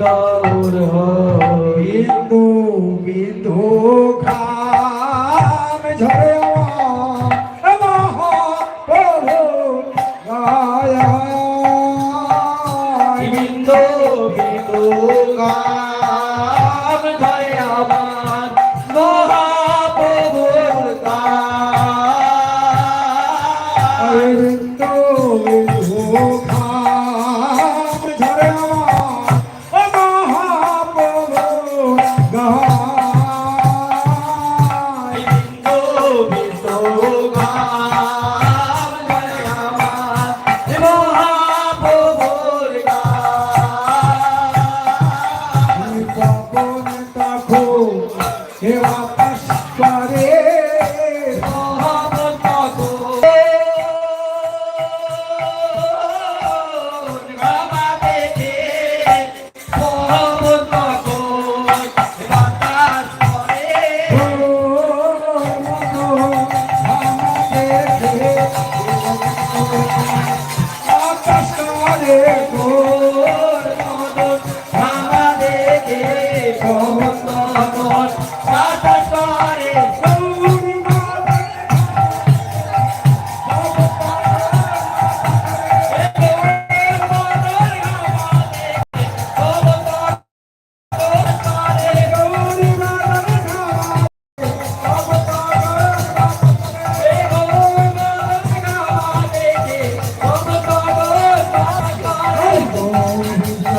গৌর বিন্দু বিন্দু খাম ঝরে আকাশ করে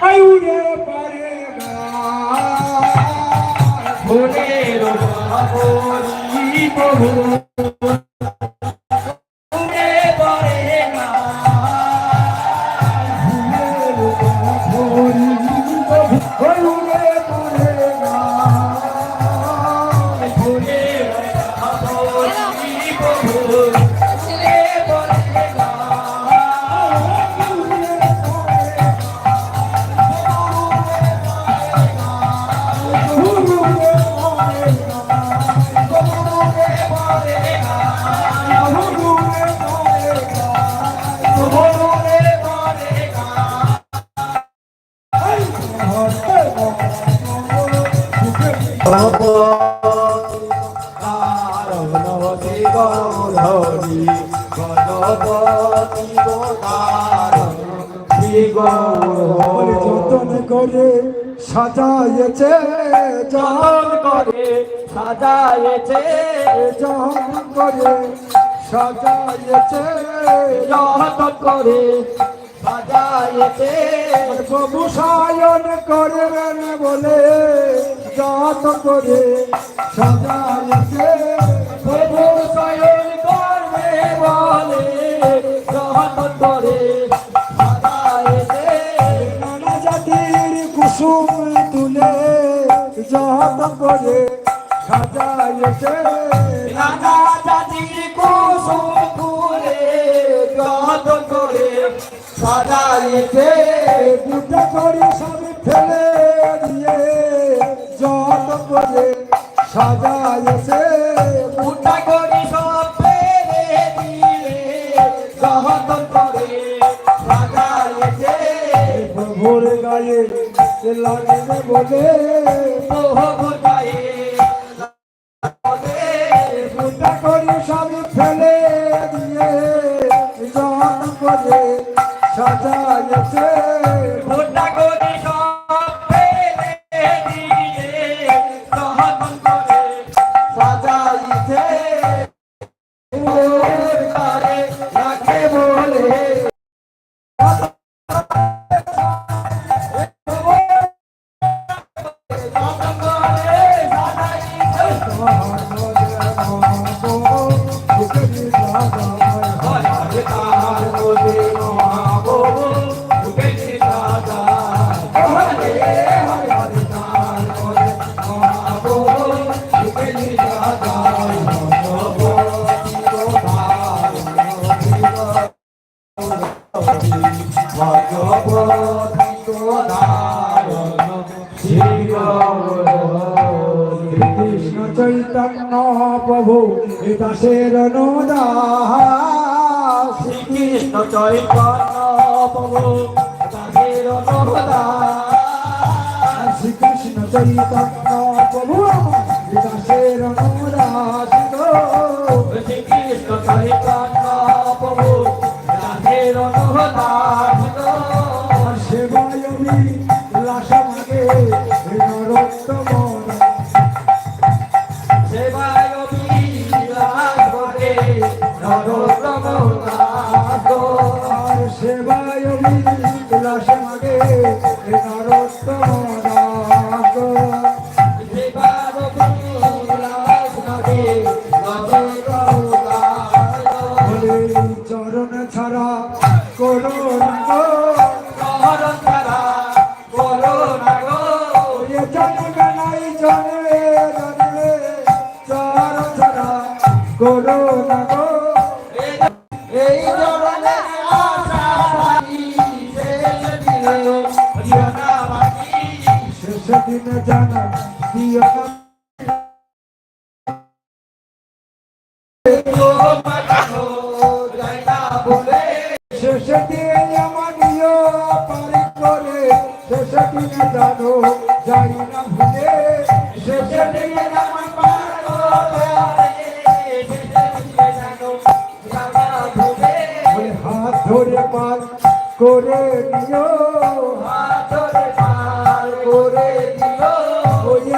আয়ুরে পারে প্রভু। যতন করে সাজাইছে যতন করে সাজায়েছে যতন করে সাজাইছে যতন করে সাজায়েছে প্রভু সায়ন করবেন বলে যত করে সাজাইছে, প্রভু স্বয়ং করবে বলে যতন করে নানা জাতির কুসুম তুলে যত করে সাজাইছে নানা জাতির কুসুম ফুলে যতন করে সাজায়েছে দুটা করে সব ফেলে করে সাজাইছে উঠা করি সব ফেলে দিয়ে যতন করে সাজায়েছে প্রভুর গায়ে লাগবে বলে। প্রভুর Oh. দাসের দাস শ্রীকৃষ্ণ চৈতন্য প্রভু তাদের অনুদান শ্রীকৃষ্ণ চৈতন্য প্রভু দাসের দাস শ্রীকৃষ্ণ চৈতন্য নরোত্তম দাস আর সেবায়বি লাসমাগে নরোত্তম দাস সেবার দাস বলে চরণ ছাড়া করো না গো শহরণ ছাড়া করো না গো এ জন্ম নাই জন্মে জন্মে চরণ ছাড়া করো না গো জানা দিও শেষ দিনে পার করে দিও। হাত ধরে পার করে দিও। ওই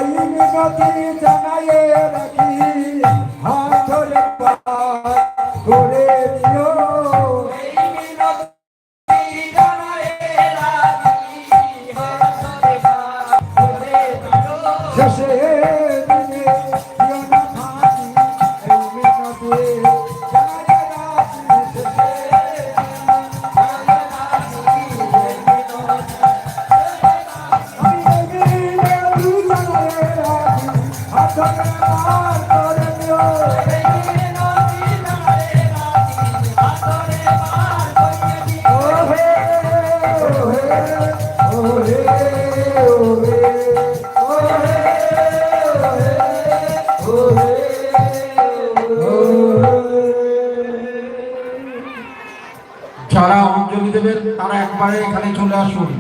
যারা অঞ্জলি দেবেন তারা একবারে এখানে চলে আসুন।